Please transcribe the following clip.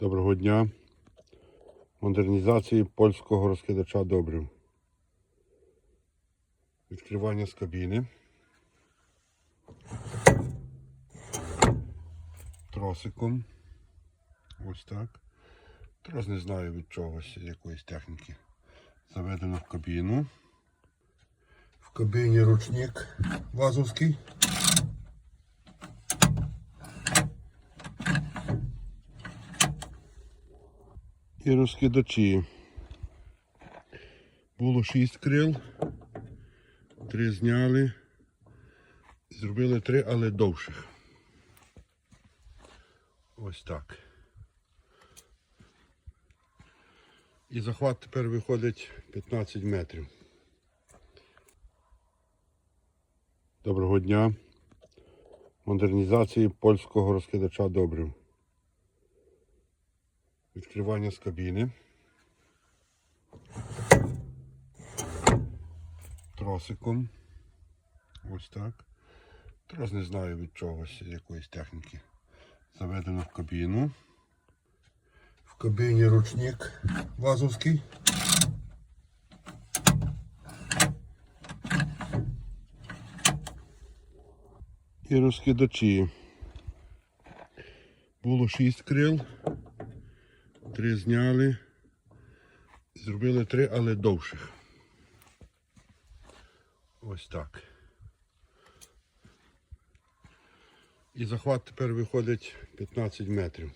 Доброго дня. Модернізації польського розкидача добрив. Відкривання з кабіни. Тросиком. Ось так. Трос не знаю від чогось, якоїсь техніки. Заведено в кабіну. В кабіні ручник вазовський. І розкидачі. Було шість крил, три зняли, зробили три, але довших. Ось так. І захват тепер виходить 15 метрів. Доброго дня. Модернізації польського розкидача добрив. Відкривання з кабіни. Тросиком. Ось так. Трос не знаю від чогось, якоїсь техніки. Заведено в кабіну. В кабіні ручник вазовський. І розкидачі. Було шість крил. Три зняли. Зробили три, але довших. Ось так. І захват тепер виходить 15 метрів.